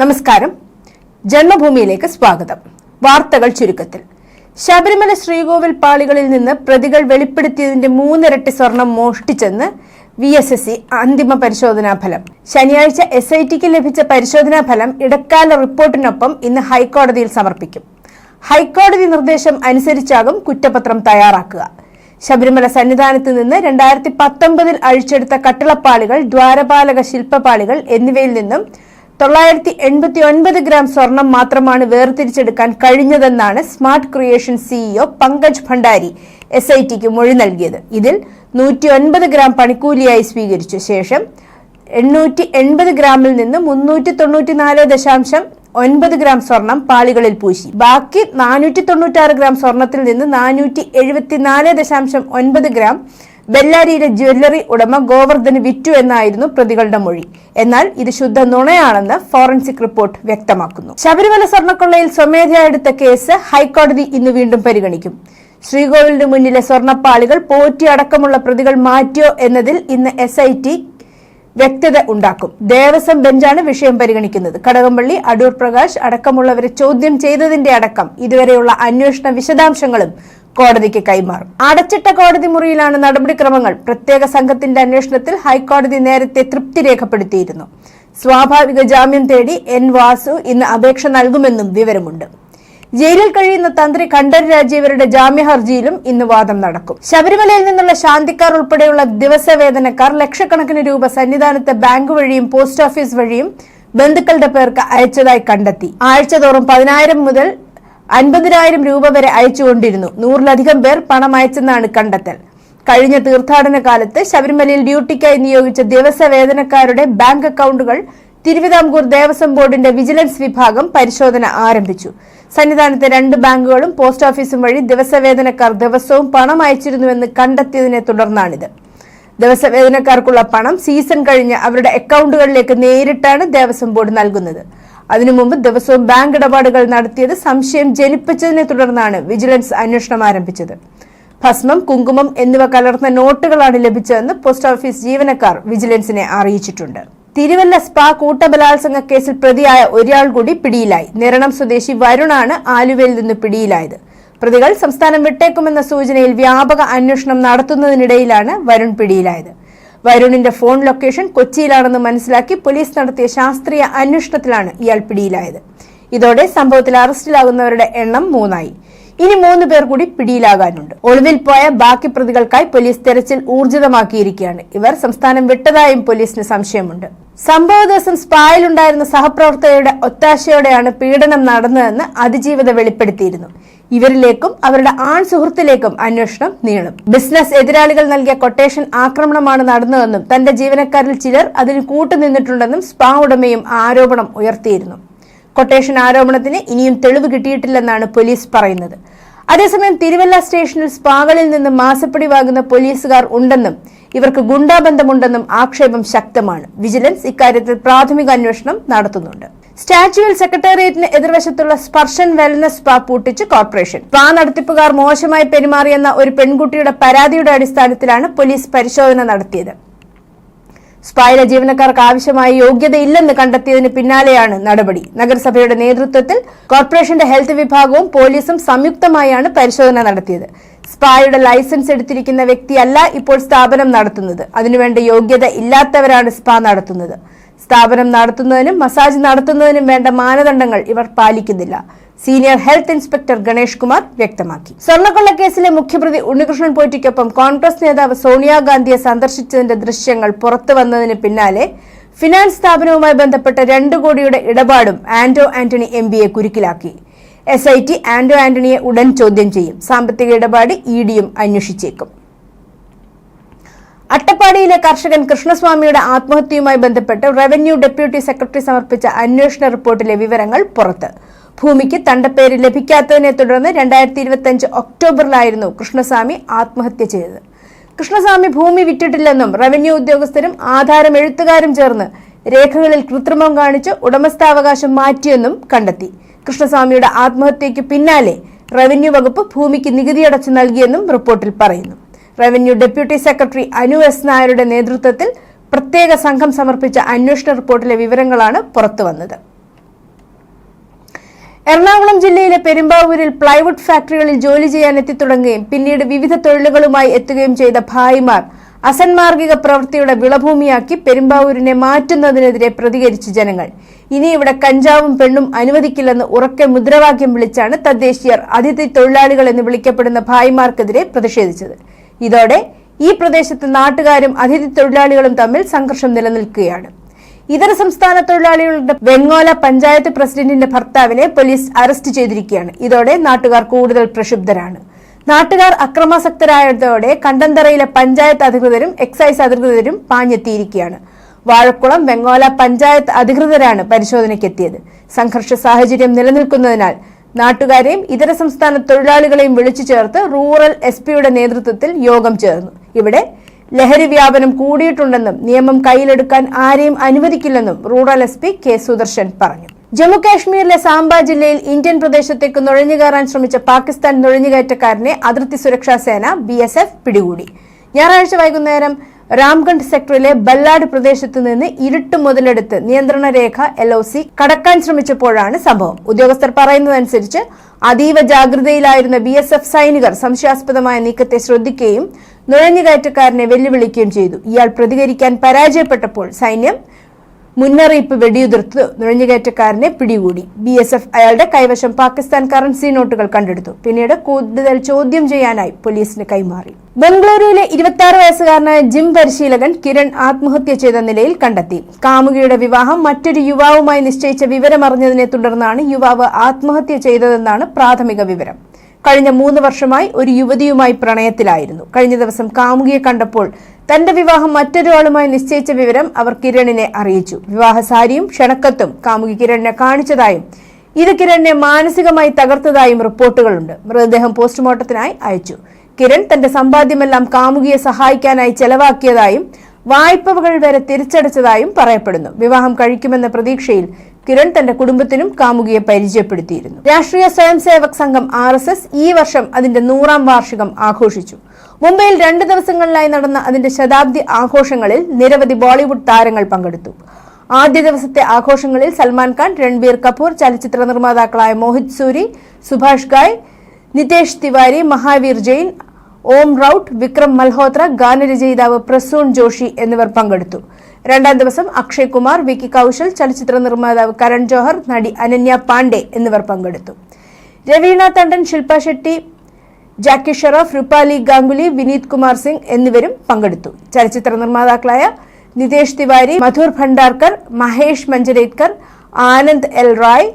നമസ്കാരം. ജന്മഭൂമിയിലേക്ക് സ്വാഗതം. വാർത്തകൾ ചുരുക്കത്തിൽ. ശബരിമല ശ്രീകോവിൽ പാളികളിൽ നിന്ന് പ്രതികൾ വെളിപ്പെടുത്തിയതിന്റെ മൂന്നിരട്ടി സ്വർണം മോഷ്ടിച്ചെന്ന് വി എസ് എസ് സി അന്തിമ പരിശോധനാ ഫലം. ശനിയാഴ്ച എസ് ഐ ടിക്ക് ലഭിച്ച പരിശോധനാ ഫലം ഇടക്കാല റിപ്പോർട്ടിനൊപ്പം ഇന്ന് ഹൈക്കോടതിയിൽ സമർപ്പിക്കും. ഹൈക്കോടതി നിർദ്ദേശം അനുസരിച്ചാകും കുറ്റപത്രം തയ്യാറാക്കുക. ശബരിമല സന്നിധാനത്ത് നിന്ന് രണ്ടായിരത്തി പത്തൊമ്പതിൽ അഴിച്ചെടുത്ത കട്ടിളപ്പാളികൾ ദ്വാരപാലക ശില്പപാളികൾ എന്നിവയിൽ നിന്നും തൊള്ളായിരത്തി എൺപത്തി ഒൻപത് ഗ്രാം സ്വർണം മാത്രമാണ് വേർതിരിച്ചെടുക്കാൻ കഴിഞ്ഞതെന്നാണ് smart creation CEO Pankaj Bhandari S I tick മൊഴി നൽകിയത്. ഇതിൽ നൂറ്റി ഒൻപത് ഗ്രാം പണിക്കൂലിയായി സ്വീകരിച്ച ശേഷം എണ്ണൂറ്റി എൺപത് ഗ്രാമിൽ നിന്ന് മുന്നൂറ്റി തൊണ്ണൂറ്റി നാല് ദശാംശം ഒൻപത് ഗ്രാം സ്വർണം പാളികളിൽ പൂശി. ബാക്കി നാനൂറ്റി തൊണ്ണൂറ്റാറ് ഗ്രാം സ്വർണത്തിൽ നിന്ന് നാനൂറ്റി എഴുപത്തിനാല് ദശാംശം ഒൻപത് ഗ്രാം ബെല്ലാരിയിലെ ജ്വല്ലറി ഉടമ ഗോവർദ്ധന് വിറ്റു എന്നായിരുന്നു പ്രതികളുടെ മൊഴി. എന്നാൽ ഇത് ശുദ്ധ നുണയാണെന്ന് ഫോറൻസിക് റിപ്പോർട്ട് വ്യക്തമാക്കുന്നു. ശബരിമല സ്വർണക്കൊള്ളയിൽ സ്വമേധയാ എടുത്ത കേസ് ഹൈക്കോടതി ഇന്ന് വീണ്ടും പരിഗണിക്കും. ശ്രീകോവിലിന് മുന്നിലെ സ്വർണപ്പാളികൾ പോറ്റി അടക്കമുള്ള പ്രതികൾ മാറ്റിയോ എന്നതിൽ ഇന്ന് എസ് ഐ ടി വ്യക്തത ഉണ്ടാക്കും. ദേവസ്വം ബെഞ്ചാണ് വിഷയം പരിഗണിക്കുന്നത്. കടകംപള്ളി അടൂർ പ്രകാശ് അടക്കമുള്ളവരെ ചോദ്യം ചെയ്തതിന്റെ അടക്കം ഇതുവരെയുള്ള അന്വേഷണ വിശദാംശങ്ങളും കോടതിക്ക് കൈമാറും. അടച്ചിട്ട കോടതി മുറിയിലാണ് നടപടിക്രമങ്ങൾ. പ്രത്യേക സംഘത്തിന്റെ അന്വേഷണത്തിൽ ഹൈക്കോടതി നേരത്തെ തൃപ്തി രേഖപ്പെടുത്തിയിരുന്നു. സ്വാഭാവിക ജാമ്യം തേടി എൻ വാസു ഇന്ന് അപേക്ഷ നൽകുമെന്നും വിവരമുണ്ട്. ജയിലിൽ കഴിയുന്ന തന്ത്രി കണ്ഠർ രാജീവരുടെ ജാമ്യ ഹർജിയിലും ഇന്ന് വാദം നടക്കും. ശബരിമലയിൽ നിന്നുള്ള ശാന്തിക്കാർ ഉൾപ്പെടെയുള്ള ദിവസവേതനക്കാർ ലക്ഷക്കണക്കിന് രൂപ സന്നിധാനത്തെ ബാങ്ക് വഴിയും പോസ്റ്റ് ഓഫീസ് വഴിയും ബന്ധുക്കളുടെ പേർക്ക് അയച്ചതായി കണ്ടെത്തി. ആഴ്ചതോറും പതിനായിരം മുതൽ അൻപതിനായിരം രൂപ വരെ അയച്ചുകൊണ്ടിരുന്നു. നൂറിലധികം പേർ പണം അയച്ചെന്നാണ് കണ്ടെത്തൽ. കഴിഞ്ഞ തീർത്ഥാടന കാലത്ത് ശബരിമലയിൽ ഡ്യൂട്ടിക്കായി നിയോഗിച്ച ദിവസ വേതനക്കാരുടെ ബാങ്ക് അക്കൗണ്ടുകൾ തിരുവിതാംകൂർ ദേവസ്വം ബോർഡിന്റെ വിജിലൻസ് വിഭാഗം പരിശോധന ആരംഭിച്ചു. സന്നിധാനത്തെ രണ്ട് ബാങ്കുകളും പോസ്റ്റ് ഓഫീസും വഴി ദിവസവേതനക്കാർ ദിവസവും പണം അയച്ചിരുന്നുവെന്ന് കണ്ടെത്തിയതിനെ തുടർന്നാണിത്. ദിവസവേതനക്കാർക്കുള്ള പണം സീസൺ കഴിഞ്ഞ് അവരുടെ അക്കൗണ്ടുകളിലേക്ക് നേരിട്ടാണ് ദേവസ്വം ബോർഡ് നൽകുന്നത്. അതിനു മുമ്പ് ദിവസവും ബാങ്ക് ഇടപാടുകൾ നടത്തിയത് സംശയം ജനിപ്പിച്ചതിനെ തുടർന്നാണ് വിജിലൻസ് അന്വേഷണം ആരംഭിച്ചത്. ഭസ്മം കുങ്കുമം എന്നിവ കലർന്ന നോട്ടുകളാണ് ലഭിച്ചതെന്ന് പോസ്റ്റ് ഓഫീസ് ജീവനക്കാർ വിജിലൻസിനെ അറിയിച്ചിട്ടുണ്ട്. തിരുവല്ല സ്പാ കൂട്ടബലാത്സംഗ കേസിൽ പ്രതിയായ ഒരാൾ കൂടി പിടിയിലായി. നിരണം സ്വദേശി വരുണാണ് ആലുവയിൽ നിന്ന് പിടിയിലായത്. പ്രതികൾ സംസ്ഥാനം വിട്ടേക്കുമെന്ന സൂചനയിൽ വ്യാപക അന്വേഷണം നടത്തുന്നതിനിടയിലാണ് വരുൺ പിടിയിലായത്. വരുണിന്റെ ഫോൺ ലൊക്കേഷൻ കൊച്ചിയിലാണെന്ന് മനസ്സിലാക്കി പോലീസ് നടത്തിയ ശാസ്ത്രീയ അന്വേഷണത്തിലാണ് ഇയാൾ പിടിയിലായത്. ഇതോടെ സംഭവത്തിൽ അറസ്റ്റിലാകുന്നവരുടെ എണ്ണം മൂന്നായി. ഇനി മൂന്ന് പേർ കൂടി പിടിയിലാകാനുണ്ട്. ഒളിവിൽ പോയ ബാക്കി പ്രതികൾക്കായി പോലീസ് തെരച്ചിൽ ഊർജിതമാക്കിയിരിക്കുകയാണ്. ഇവർ സംസ്ഥാനം വിട്ടതായും പോലീസിന് സംശയമുണ്ട്. സംഭവ ദിവസം സ്പായിലുണ്ടായിരുന്ന സഹപ്രവർത്തകരുടെ ഒത്താശയോടെയാണ് പീഡനം നടന്നതെന്ന് അതിജീവിത വെളിപ്പെടുത്തിയിരുന്നു. ഇവരിലേക്കും അവരുടെ ആൺ സുഹൃത്തിലേക്കും അന്വേഷണം നീളും. ബിസിനസ് എതിരാളികൾ നൽകിയ കൊട്ടേഷൻ ആക്രമണമാണ് നടന്നതെന്നും തന്റെ ജീവനക്കാരിൽ ചിലർ അതിന് കൂട്ടുനിന്നിട്ടുണ്ടെന്നും സ്പാ ഉടമയും ആരോപണം ഉയർത്തിയിരുന്നു. കൊട്ടേഷൻ ആരോപണത്തിന് ഇനിയും തെളിവ് കിട്ടിയിട്ടില്ലെന്നാണ് പോലീസ് പറയുന്നത്. അതേസമയം തിരുവല്ല സ്റ്റേഷനിൽ സ്പാകളിൽ നിന്ന് മാസപ്പടി വാങ്ങുന്ന പോലീസുകാർ ഉണ്ടെന്നും ഇവർക്ക് ഗുണ്ടാബന്ധമുണ്ടെന്നും ആക്ഷേപം ശക്തമാണ്. വിജിലൻസ് ഇക്കാര്യത്തിൽ പ്രാഥമിക അന്വേഷണം നടത്തുന്നുണ്ട്. സ്റ്റാച്യുവിൽ സെക്രട്ടേറിയറ്റിന് എതിർവശത്തുള്ള സ്പർശൻ വെൽനസ് സ്പാ പൂട്ടിച്ച് കോർപ്പറേഷൻ. സ്പാ നടത്തിപ്പുകാർ മോശമായി പെരുമാറിയെന്ന ഒരു പെൺകുട്ടിയുടെ പരാതിയുടെ അടിസ്ഥാനത്തിലാണ് പോലീസ് പരിശോധന നടത്തിയത്. സ്പായിലെ ജീവനക്കാർക്ക് ആവശ്യമായ യോഗ്യതയില്ലെന്ന് കണ്ടെത്തിയതിന് പിന്നാലെയാണ് നടപടി. നഗരസഭയുടെ നേതൃത്വത്തിൽ കോർപ്പറേഷന്റെ ഹെൽത്ത് വിഭാഗവും പോലീസും സംയുക്തമായാണ് പരിശോധന നടത്തിയത്. സ്പായുടെ ലൈസൻസ് എടുത്തിരിക്കുന്ന വ്യക്തിയല്ല ഇപ്പോൾ സ്ഥാപനം നടത്തുന്നത്. അതിനുവേണ്ട യോഗ്യത ഇല്ലാത്തവരാണ് സ്പാ നടത്തുന്നത്. സ്ഥാപനം നടത്തുന്നതിനും മസാജ് നടത്തുന്നതിനും വേണ്ട മാനദണ്ഡങ്ങൾ ഇവർ പാലിക്കുന്നില്ല. Senior health inspector Ganesh Kumar വ്യക്തമാക്കി. സ്വർണക്കൊള്ള കേസിലെ മുഖ്യപ്രതി ഉണ്ണികൃഷ്ണൻ പോയിറ്റിക്കൊപ്പം കോൺഗ്രസ് നേതാവ് സോണിയാഗാന്ധിയെ സന്ദർശിച്ചതിന്റെ ദൃശ്യങ്ങൾ പുറത്തു വന്നതിന് പിന്നാലെ ഫിനാൻസ് സ്ഥാപനവുമായി ബന്ധപ്പെട്ട രണ്ടു കോടിയുടെ ഇടപാടും ആന്റോ ആന്റണി എം പിയെ കുരുക്കിലാക്കി. എസ് ഐ ടി ആന്റോ ആന്റണിയെ ഉടൻ ചോദ്യം ചെയ്യും. സാമ്പത്തിക ഇടപാട് ഇ ഡിയും അന്വേഷിച്ചേക്കും. അട്ടപ്പാടിയിലെ കർഷകൻ കൃഷ്ണസ്വാമിയുടെ ആത്മഹത്യയുമായി ബന്ധപ്പെട്ട് റവന്യൂ ഡെപ്യൂട്ടി സെക്രട്ടറി സമർപ്പിച്ച അന്വേഷണ റിപ്പോർട്ടിലെ വിവരങ്ങൾ പുറത്ത്. ഭൂമിക്ക് തണ്ടപ്പേര് ലഭിക്കാത്തതിനെ തുടർന്ന് രണ്ടായിരത്തി ഇരുപത്തിയഞ്ച് ഒക്ടോബറിലായിരുന്നു കൃഷ്ണസ്വാമി ആത്മഹത്യ ചെയ്തത്. കൃഷ്ണസ്വാമി ഭൂമി വിറ്റിട്ടില്ലെന്നും റവന്യൂ ഉദ്യോഗസ്ഥരും ആധാരം എഴുത്തുകാരും ചേർന്ന് രേഖകളിൽ കൃത്രിമം കാണിച്ച് ഉടമസ്ഥാവകാശം മാറ്റിയെന്നും കണ്ടെത്തി. കൃഷ്ണസ്വാമിയുടെ ആത്മഹത്യയ്ക്ക് പിന്നാലെ റവന്യൂ വകുപ്പ് ഭൂമിക്ക് നികുതി അടച്ചു നൽകിയെന്നും റിപ്പോർട്ടിൽ പറയുന്നു. Revenue deputy secretary Anu S നായരുടെ നേതൃത്വത്തിൽ പ്രത്യേക സംഘം സമർപ്പിച്ച അന്വേഷണ റിപ്പോർട്ടിലെ വിവരങ്ങളാണ് പുറത്തുവന്നത്. എറണാകുളം ജില്ലയിലെ പെരുമ്പാവൂരിൽ പ്ലൈവുഡ് ഫാക്ടറികളിൽ ജോലി ചെയ്യാൻ എത്തിത്തുടങ്ങുകയും പിന്നീട് വിവിധ തൊഴിലുകളുമായി എത്തുകയും ചെയ്ത ഭായിമാർ അസന്മാർഗിക പ്രവൃത്തിയുടെ വിളഭൂമിയാക്കി പെരുമ്പാവൂരിനെ മാറ്റുന്നതിനെതിരെ പ്രതികരിച്ചു ജനങ്ങൾ. ഇനി ഇവിടെ കഞ്ചാവും പെണ്ണും അനുവദിക്കില്ലെന്ന് ഉറക്കെ മുദ്രാവാക്യം വിളിച്ചാണ് തദ്ദേശീയർ അതിഥി തൊഴിലാളികൾ എന്ന് വിളിക്കപ്പെടുന്ന ഭായിമാർക്കെതിരെ പ്രതിഷേധിച്ചത്. ഇതോടെ ഈ പ്രദേശത്ത് നാട്ടുകാരും അതിഥി തൊഴിലാളികളും തമ്മിൽ സംഘർഷം നിലനിൽക്കുകയാണ്. ഇതര സംസ്ഥാന തൊഴിലാളികളുടെ വെങ്ങോല പഞ്ചായത്ത് പ്രസിഡന്റിന്റെ ഭർത്താവിനെ പോലീസ് അറസ്റ്റ് ചെയ്തിരിക്കുകയാണ്. ഇതോടെ നാട്ടുകാർ കൂടുതൽ പ്രക്ഷുബ്ധരാണ്. നാട്ടുകാർ അക്രമാസക്തരായതോടെ കണ്ടന്തറയിലെ പഞ്ചായത്ത് അധികൃതരും എക്സൈസ് അധികൃതരും പാഞ്ഞെത്തിയിരിക്കുകയാണ്. വാഴക്കുളം വെങ്ങോല പഞ്ചായത്ത് അധികൃതരാണ് പരിശോധനയ്ക്കെത്തിയത്. സംഘർഷ സാഹചര്യം നിലനിൽക്കുന്നതിനാൽ നാട്ടുകാരെയും ഇതര സംസ്ഥാന തൊഴിലാളികളെയും വിളിച്ചു ചേർത്ത് റൂറൽ എസ് പിയുടെ നേതൃത്വത്തിൽ യോഗം ചേർന്നു. ഇവിടെ ലഹരി വ്യാപനം കൂടിയിട്ടുണ്ടെന്നും നിയമം കയ്യിലെടുക്കാൻ ആരെയും അനുവദിക്കില്ലെന്നും rural S P K Sudarshan പറഞ്ഞു. ജമ്മു കാശ്മീരിലെ സാംബ ജില്ലയിൽ ഇന്ത്യൻ പ്രദേശത്തേക്ക് നുഴഞ്ഞുകയറാൻ ശ്രമിച്ച പാകിസ്ഥാൻ നുഴഞ്ഞുകയറ്റക്കാരനെ അതിർത്തി സുരക്ഷാ സേന ബി എസ് എഫ് പിടികൂടി. ഞായറാഴ്ച വൈകുന്നേരം രാംഗണ്ഡ് സെക്ടറിലെ ബല്ലാഡ് പ്രദേശത്ത് നിന്ന് ഇരുട്ട് മുതലെടുത്ത് നിയന്ത്രണ രേഖ എൽ ഒ സി കടക്കാൻ ശ്രമിച്ചപ്പോഴാണ് സംഭവം. ഉദ്യോഗസ്ഥർ പറയുന്നതനുസരിച്ച് അതീവ ജാഗ്രതയിലായിരുന്ന ബി എസ് എഫ് സൈനികർ സംശയാസ്പദമായ നീക്കത്തെ ശ്രദ്ധിക്കുകയും നുഴഞ്ഞുകയറ്റക്കാരനെ വെല്ലുവിളിക്കുകയും ചെയ്തു. ഇയാൾ പ്രതികരിക്കാൻ പരാജയപ്പെട്ടപ്പോൾ സൈന്യം മുന്നറിയിപ്പ് വെടിയുതിർത്ത് നുഴഞ്ഞുകയറ്റക്കാരനെ പിടികൂടി. ബി എസ് എഫ് അയാളുടെ കൈവശം പാകിസ്ഥാൻ കറൻസി നോട്ടുകൾ കണ്ടെടുത്തു. പിന്നീട് കൂടുതൽ ചോദ്യം ചെയ്യാനായി പോലീസിന് കൈമാറി. ബംഗളൂരുവിലെ ഇരുപത്തി ആറ് വയസ്സുകാരനായ ജിം പരിശീലകൻ കിരൺ ആത്മഹത്യ ചെയ്ത നിലയിൽ കണ്ടെത്തി. കാമുകിയുടെ വിവാഹം മറ്റൊരു യുവാവുമായി നിശ്ചയിച്ച വിവരമറിഞ്ഞതിനെ തുടർന്നാണ് യുവാവ് ആത്മഹത്യ ചെയ്തതെന്നാണ് പ്രാഥമിക വിവരം. കഴിഞ്ഞ മൂന്ന് വർഷമായി ഒരു യുവതിയുമായി പ്രണയത്തിലായിരുന്നു. കഴിഞ്ഞ ദിവസം കാമുകിയെ കണ്ടപ്പോൾ തന്റെ വിവാഹം മറ്റൊരാളുമായി നിശ്ചയിച്ച വിവരം അവർ കിരണിനെ അറിയിച്ചു. വിവാഹസാരിയും ക്ഷണക്കത്തും കാമുകി കിരണിനെ കാണിച്ചതായും ഇത് കിരണിനെ മാനസികമായി തകർത്തതായും റിപ്പോർട്ടുകളുണ്ട്. മൃതദേഹം പോസ്റ്റ്മോർട്ടത്തിനായി അയച്ചു. കിരൺ തന്റെ സമ്പാദ്യമെല്ലാം കാമുകിയെ സഹായിക്കാനായി ചെലവാക്കിയതായും വായ്പകൾ വരെ തിരിച്ചടച്ചതായും പറയപ്പെടുന്നു. വിവാഹം കഴിക്കുമെന്ന പ്രതീക്ഷയിൽ കിരൺ തന്റെ കുടുംബത്തിനും കാമുകിയെ പരിചയപ്പെടുത്തിയിരുന്നു. രാഷ്ട്രീയ സ്വയം സേവക് സംഘം ആർ എസ് എസ് ഈ വർഷം അതിന്റെ നൂറാം വാർഷികം ആഘോഷിച്ചു. മുംബൈയിൽ രണ്ട് ദിവസങ്ങളിലായി നടന്ന അതിന്റെ ശതാബ്ദി ആഘോഷങ്ങളിൽ നിരവധി ബോളിവുഡ് താരങ്ങൾ പങ്കെടുത്തു. ആദ്യ ദിവസത്തെ ആഘോഷങ്ങളിൽ സൽമാൻ ഖാൻ രൺബീർ കപൂർ ചലച്ചിത്ര നിർമ്മാതാക്കളായ മോഹിത് സൂരി സുഭാഷ് ഗായ് നിതേഷ് തിവാരി മഹാവീർ ജെയിൻ ഓം റൌട്ട് വിക്രം മൽഹോത്ര ഗാനരചയിതാവ് പ്രസൂൺ ജോഷി എന്നിവർ പങ്കെടുത്തു. രണ്ടാം ദിവസം അക്ഷയ് കുമാർ വിക്കി കൗശൽ ചലച്ചിത്ര നിർമ്മാതാവ് കരൺ ജോഹർ നടി അനന്യ പാണ്ഡെ എന്നിവർ പങ്കെടുത്തു. രവീണ തണ്ടൻ ശില്പ ഷെട്ടി ജാക്കി ഷെറോഫ് റുപാലി ഗാംഗുലി വിനീത് കുമാർ സിംഗ് എന്നിവരും പങ്കെടുത്തു. ചലച്ചിത്ര നിർമ്മാതാക്കളായ നിതേഷ് തിവാരി മധുർ ഭണ്ഡാർക്കർ മഹേഷ് മഞ്ജരേത്കർ ആനന്ദ് എൽ റായ്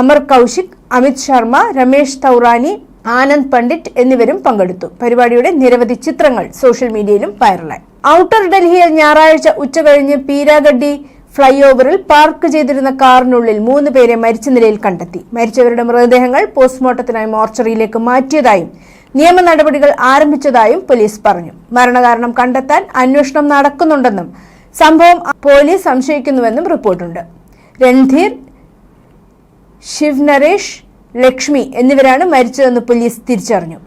അമർ കൗശിക് അമിത് ശർമ്മ രമേശ് തൗറാനി ആനന്ദ് പണ്ഡിറ്റ് എന്നിവരും പങ്കെടുത്തു. പരിപാടിയുടെ നിരവധി ചിത്രങ്ങൾ സോഷ്യൽ മീഡിയയിലും വൈറലായി. ഔട്ടർ ഡൽഹിയിൽ ഞായറാഴ്ച ഉച്ചകഴിഞ്ഞ് പീരാഗഡ്ഡി ഫ്ലൈ ഓവറിൽ പാർക്ക് ചെയ്തിരുന്ന കാറിനുള്ളിൽ മൂന്ന് പേരെ മരിച്ച നിലയിൽ കണ്ടെത്തി. മരിച്ചവരുടെ മൃതദേഹങ്ങൾ പോസ്റ്റ്മോർട്ടത്തിനായി മോർച്ചറിയിലേക്ക് മാറ്റിയതായും നിയമ നടപടികൾ ആരംഭിച്ചതായും പോലീസ് പറഞ്ഞു. മരണകാരണം കണ്ടെത്താൻ അന്വേഷണം നടക്കുന്നുണ്ടെന്നും സംഭവം പോലീസ് സംശയിക്കുന്നുവെന്നും റിപ്പോർട്ടുണ്ട്. രൺധീർ ശിവ് നരേഷ് ലക്ഷ്മി എന്നിവരാണ് മരിച്ചതെന്ന് പോലീസ് തിരിച്ചറിഞ്ഞു.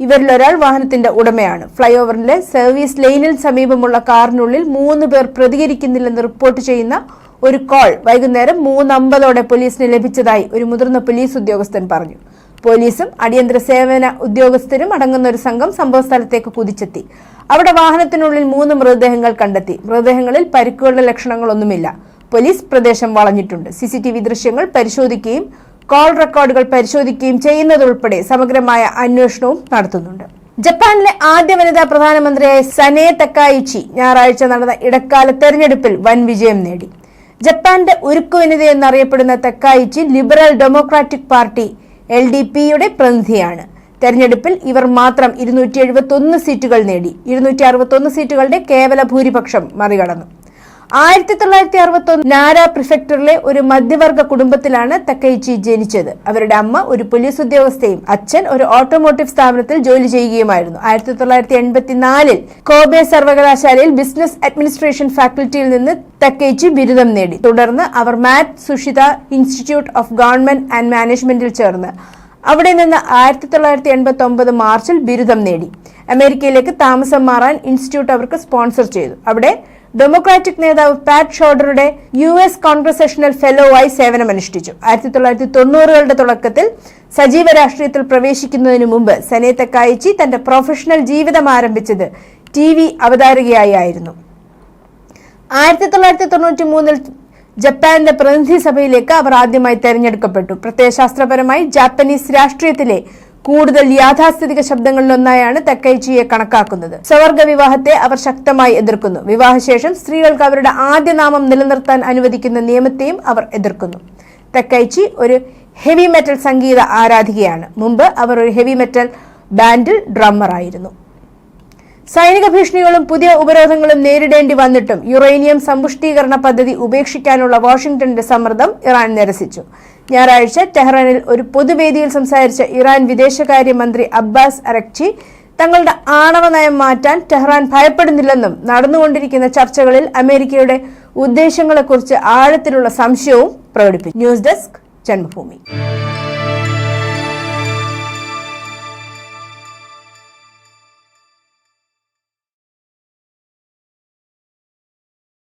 ഇവരിൽ ഒരാൾ വാഹനത്തിന്റെ ഉടമയാണ്. ഫ്ലൈ ഓവറിലെ സർവീസ് ലൈനിൽ സമീപമുള്ള കാറിനുള്ളിൽ മൂന്ന് പേർ പ്രതികരിക്കുന്നില്ലെന്ന് റിപ്പോർട്ട് ചെയ്യുന്ന ഒരു കോൾ വൈകുന്നേരം മൂന്നമ്പതോടെ പോലീസിന് ലഭിച്ചതായി ഒരു മുതിർന്ന പോലീസ് ഉദ്യോഗസ്ഥൻ പറഞ്ഞു. പോലീസും അടിയന്തര സേവന ഉദ്യോഗസ്ഥരും അടങ്ങുന്ന ഒരു സംഘം സംഭവസ്ഥലത്തേക്ക് കുതിച്ചെത്തി. അവിടെ വാഹനത്തിനുള്ളിൽ മൂന്ന് മൃതദേഹങ്ങൾ കണ്ടെത്തി. മൃതദേഹങ്ങളിൽ പരിക്കുകളുടെ ലക്ഷണങ്ങളൊന്നുമില്ല. പോലീസ് പ്രദേശം വളഞ്ഞിട്ടുണ്ട്. സിസിടിവി ദൃശ്യങ്ങൾ പരിശോധിക്കുകയും കോൾ റെക്കോർഡുകൾ പരിശോധിക്കുകയും ചെയ്യുന്നതുൾപ്പെടെ സമഗ്രമായ അന്വേഷണവും നടത്തുന്നുണ്ട്. ജപ്പാനിലെ ആദ്യ വനിതാ പ്രധാനമന്ത്രിയായ സനേ തക്കായിച്ചി ഞായറാഴ്ച നടന്ന ഇടക്കാല തെരഞ്ഞെടുപ്പിൽ വൻ വിജയം നേടി. ജപ്പാന്റെ ഉരുക്കു എന്നറിയപ്പെടുന്ന Takaichi liberal democratic party L D പിയുടെ പ്രതിനിധിയാണ്. തെരഞ്ഞെടുപ്പിൽ ഇവർ മാത്രം ഇരുന്നൂറ്റി എഴുപത്തി ഒന്ന് സീറ്റുകൾ നേടി. ഇരുന്നൂറ്റി അറുപത്തി ഒന്ന് സീറ്റുകളുടെ കേവല ഭൂരിപക്ഷം മറികടന്നു. ആയിരത്തി തൊള്ളായിരത്തി അറുപത്തി ഒന്ന് നാര പ്രിഫെക്ടറിലെ ഒരു മധ്യവർഗ കുടുംബത്തിലാണ് തക്കൈച്ചി ജനിച്ചത്. അവരുടെ അമ്മ ഒരു പോലീസ് ഉദ്യോഗസ്ഥയും അച്ഛൻ ഒരു ഓട്ടോമോട്ടീവ് സ്ഥാപനത്തിൽ ജോലി ചെയ്യുകയുമായിരുന്നു. ആയിരത്തി തൊള്ളായിരത്തി എൺപത്തിനാലിൽ കോബെ സർവകലാശാലയിൽ ബിസിനസ് അഡ്മിനിസ്ട്രേഷൻ ഫാക്കൽറ്റിയിൽ നിന്ന് തക്കൈച്ചി ബിരുദം നേടി. തുടർന്ന് അവർ Matsushita institute of government and മാനേജ്മെന്റിൽ ചേർന്ന് അവിടെ നിന്ന് ആയിരത്തി തൊള്ളായിരത്തി എൺപത്തി ഒമ്പത് മാർച്ചിൽ ബിരുദം നേടി. അമേരിക്കയിലേക്ക് താമസം മാറാൻ ഇൻസ്റ്റിറ്റ്യൂട്ട് അവർക്ക് സ്പോൺസർ ചെയ്തു. അവിടെ ഡെമോക്രാറ്റിക് നേതാവ് പാറ്റ് ഷോഡറുടെ യു എസ് കോൺഗ്രസ് ഫെലോ ഫെലോവായി സേവനമനുഷ്ഠിച്ചു. ആയിരത്തി തൊള്ളായിരത്തി തൊണ്ണൂറുകളുടെ തുടക്കത്തിൽ സജീവ രാഷ്ട്രീയത്തിൽ പ്രവേശിക്കുന്നതിന് മുമ്പ് സനേത്ത കായച്ചി തന്റെ പ്രൊഫഷണൽ ജീവിതം ആരംഭിച്ചത് ടി വി അവതാരകയായി ആയിരുന്നു. ആയിരത്തി തൊള്ളായിരത്തി തൊണ്ണൂറ്റി മൂന്നിൽ ജപ്പാന്റെ പ്രതിനിധി സഭയിലേക്ക് അവർ ആദ്യമായി തെരഞ്ഞെടുക്കപ്പെട്ടു. പ്രത്യയശാസ്ത്രപരമായി ജാപ്പനീസ് രാഷ്ട്രീയത്തിലെ കൂടുതൽ യാഥാസ്ഥിതിക ശബ്ദങ്ങളിലൊന്നായാണ് തെക്കൈച്ചിയെ കണക്കാക്കുന്നത്. സ്വവർഗ വിവാഹത്തെ അവർ ശക്തമായി എതിർക്കുന്നു. വിവാഹശേഷം സ്ത്രീകൾക്ക് അവരുടെ ആദ്യ നാമം നിലനിർത്താൻ അനുവദിക്കുന്ന നിയമത്തെയും അവർ എതിർക്കുന്നു. തെക്കൈച്ചി ഒരു ഹെവി മെറ്റൽ സംഗീത ആരാധികയാണ്. മുമ്പ് അവർ ഒരു ഹെവി മെറ്റൽ ബാൻഡിൽ ഡ്രമ്മറായിരുന്നു. സൈനിക ഭീഷണികളും പുതിയ ഉപരോധങ്ങളും നേരിടേണ്ടി വന്നിട്ടും യുറേനിയം സമ്പുഷ്ടീകരണ പദ്ധതി ഉപേക്ഷിക്കാനുള്ള വാഷിംഗ്ടണിന്റെ സമ്മർദ്ദം ഇറാൻ നിരസിച്ചു. ഞായറാഴ്ച ടെഹ്റാനിൽ ഒരു പൊതുവേദിയിൽ സംസാരിച്ച ഇറാൻ വിദേശകാര്യമന്ത്രി അബ്ബാസ് അരക്ചി തങ്ങളുടെ ആണവ നയം മാറ്റാൻ ടെഹ്റാൻ ഭയപ്പെടുന്നില്ലെന്നും നടന്നുകൊണ്ടിരിക്കുന്ന ചർച്ചകളിൽ അമേരിക്കയുടെ ഉദ്ദേശങ്ങളെക്കുറിച്ച് ആഴത്തിലുള്ള സംശയവും പ്രകടിപ്പിച്ചു. News desk Janmabhumi.